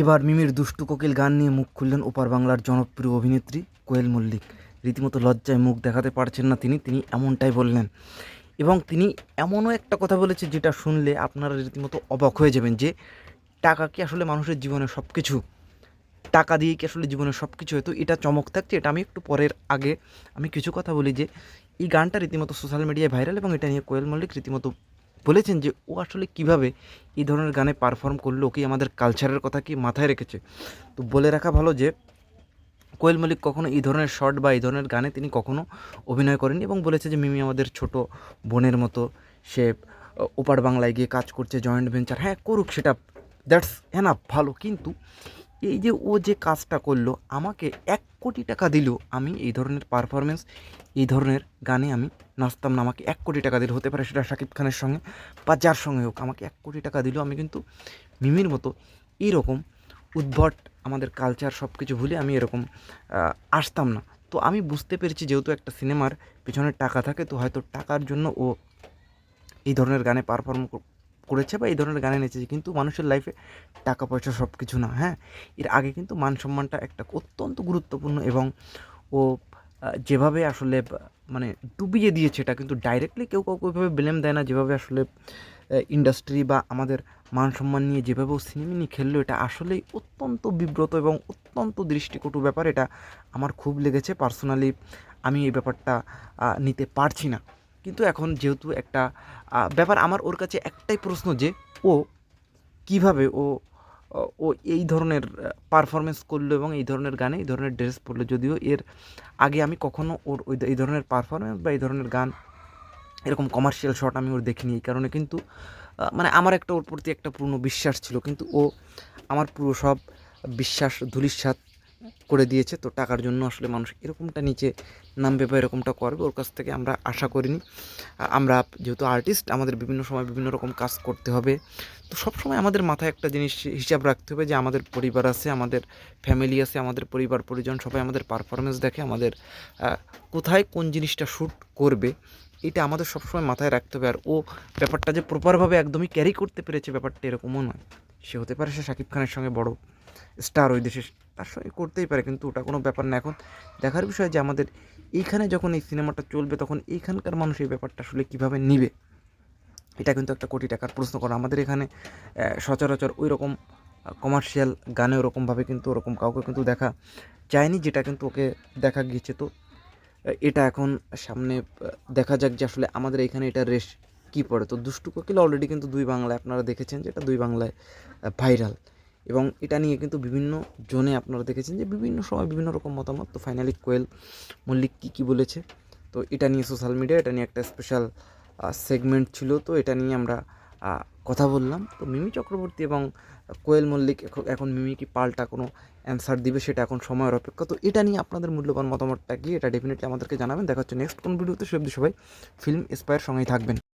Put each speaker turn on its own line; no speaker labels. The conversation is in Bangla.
এবার মিমির দুষ্টু কোকিল গান নিয়ে মুখ খুললেন ওপার বাংলার জনপ্রিয় অভিনেত্রী কোয়েল মল্লিক। রীতিমতো লজ্জায় মুখ দেখাতে পারছেন না তিনি তিনি এমনটাই বললেন। এবং তিনি এমনও একটা কথা বলেছে যেটা শুনলে আপনারা রীতিমতো অবাক হয়ে যাবেন যে, টাকা কি আসলে মানুষের জীবনে সব কিছু টাকা দিয়ে কি আসলে জীবনে সব কিছু হয়তো এটা চমক থাকছে, এটা আমি একটু পরের আগে আমি কিছু কথা বলি যে, এই গানটা রীতিমতো সোশ্যাল মিডিয়ায় ভাইরাল এবং এটা নিয়ে কোয়েল মল্লিক রীতিমতো বলেছেন যে, ও আসলে কীভাবে এই ধরনের গানে পারফর্ম করল? কি আমাদের কালচারের কথা কি মাথায় রেখেছে? তো বলে রাখা ভালো যে, কোয়েল মল্লিক কখনো এই ধরনের শর্ট বা এই ধরনের গানে তিনি কখনো অভিনয় করেনি এবং বলেছে যে, মিমি আমাদের ছোট বোনের মতো সে ওপার বাংলায় গিয়ে কাজ করছে জয়েন্ট ভেঞ্চার হ্যাঁ করুক সেটা দ্যাটস এনাফ ভালো। কিন্তু এই যে ও যে কাজটা করল, আমাকে এক কোটি টাকা দিল। আমি এই ধরনের পারফরমেন্স এই ধরনের গানে আমি নাচতাম না। আমাকে এক কোটি টাকা দিল, হতে পারে সেটা শাকিব খানের সঙ্গে বা যার সঙ্গে হোক। আমাকে এক কোটি টাকা দিল। আমি কিন্তু মিমির মতো এইরকম উদ্ভট আমাদের কালচার সব কিছু ভুলে আমি এরকম আসতাম না। তো আমি বুঝতে পেরেছি যেহেতু একটা সিনেমার পিছনে টাকা থাকে, তো হয়তো টাকার জন্য ও এই ধরনের গানে পারফর্ম করেছে বা এই ধরনের গানে নেচেছে, কিন্তু মানুষের লাইফে টাকা পয়সা সব কিছু না হ্যাঁ? এর আগে কিন্তু মান সম্মানটা একটা অত্যন্ত গুরুত্বপূর্ণ এবং ও যেভাবে আসলে মানে ডুবিয়ে দিয়েছে এটা কিন্তু ডাইরেক্টলি কেউ কাউকে ওইভাবে ব্লেম দেয় না, যেভাবে আসলে ইন্ডাস্ট্রি বা আমাদের মান সম্মান নিয়ে যেভাবে ও সিনেমা নিয়ে খেললো, এটা আসলেই অত্যন্ত বিব্রত এবং অত্যন্ত দৃষ্টিকটু ব্যাপার, এটা আমার খুব লেগেছে। পার্সোনালি আমি এই ব্যাপারটা নিতে পারছি না। কিন্তু এখন যেহেতু একটা ব্যাপার আমার ওর কাছে একটাই প্রশ্ন যে ও কীভাবে ও ও এই ধরনের পারফরমেন্স করল এবং এই ধরনের গানে, এই ধরনের ড্রেস পরলো। যদিও এর আগে আমি কখনো ওর ওই, এই ধরনের পারফরমেন্স বা এই ধরনের গান, এরকম কমার্শিয়াল শট আমি ওর দেখিনি এই কারণে কিন্তু মানে আমার একটা ওর প্রতি একটা পূর্ণ বিশ্বাস ছিল। কিন্তু ও আমার পুরো সব বিশ্বাস ধুলিস্বাত করে দিয়েছে। তো টাকার জন্য আসলে মানুষ এরকমটা নিচে নামবে বা এরকমটা করবে, ওর কাছ থেকে আমরা আশা করিনি। আমরা যেহেতু আর্টিস্ট আমাদের বিভিন্ন সময় বিভিন্ন রকম কাজ করতে হবে। তো সবসময় আমাদের মাথায় একটা জিনিস হিসাব রাখতে হবে যে আমাদের পরিবার আছে, আমাদের ফ্যামিলি আছে, আমাদের পরিবার, পরিজন সবাই আমাদের পারফরমেন্স দেখে, আমাদের কোথায় কোন জিনিসটা শ্যুট করবে, এটা আমাদের সবসময় মাথায় রাখতে হবে। আর ও ব্যাপারটা যে প্রপারভাবে একদমই ক্যারি করতে পেরেছে ব্যাপারটা এরকমও নয়। সে হতে পারে সে শাকিব খানের সঙ্গে বড়। স্টার ওই দেশে, তার সঙ্গে করতেই পারে, কিন্তু ওটা কোনো ব্যাপার না। এখন দেখার বিষয় যে আমাদের এইখানে যখন এই সিনেমাটা চলবে, তখন এইখানকার মানুষ এই ব্যাপারটা আসলে কীভাবে নিবে? এটা কিন্তু একটা কোটি টাকার প্রশ্ন করা আমাদের এখানে সচরাচর ওই রকম কমার্শিয়াল গানে ওরকমভাবে কিন্তু ওরকম কাউকে কিন্তু দেখা যায়নি, যেটা কিন্তু ওকে দেখা গিয়েছে। তো এটা এখন সামনে দেখা যাক যে আসলে আমাদের এখানে এটা রেশ কী পড়ে। তো দুষ্টু কোকিল অলরেডি কিন্তু দুই বাংলায়, আপনারা দেখেছেন যেটা দুই বাংলায় ভাইরাল এবং এটা নিয়ে কিন্তু বিভিন্ন জনে আপনারা দেখেছেন যে বিভিন্ন সময় বিভিন্ন রকম মতামত। তো ফাইনালি কোয়েল মল্লিক কী কী বলেছে? তো এটা নিয়ে সোশ্যাল মিডিয়া এটা নিয়ে একটা স্পেশাল সেগমেন্ট ছিল। তো এটা নিয়ে আমরা কথা বললাম। তো মিমি চক্রবর্তী এবং কোয়েল মল্লিক এখন মিমি কি পাল্টা কোনো অ্যান্সার দিবে সেটা এখন সময়ের অপেক্ষা। তো এটা নিয়ে আপনাদের মূল্যবান মতামতটা কি, এটা ডেফিনেটলি আমাদেরকে জানাবেন। দেখা হচ্ছে নেক্সট কোন ভিডিওতে সব সবাই ফিল্ম এসপায়ার সঙ্গেই থাকবেন।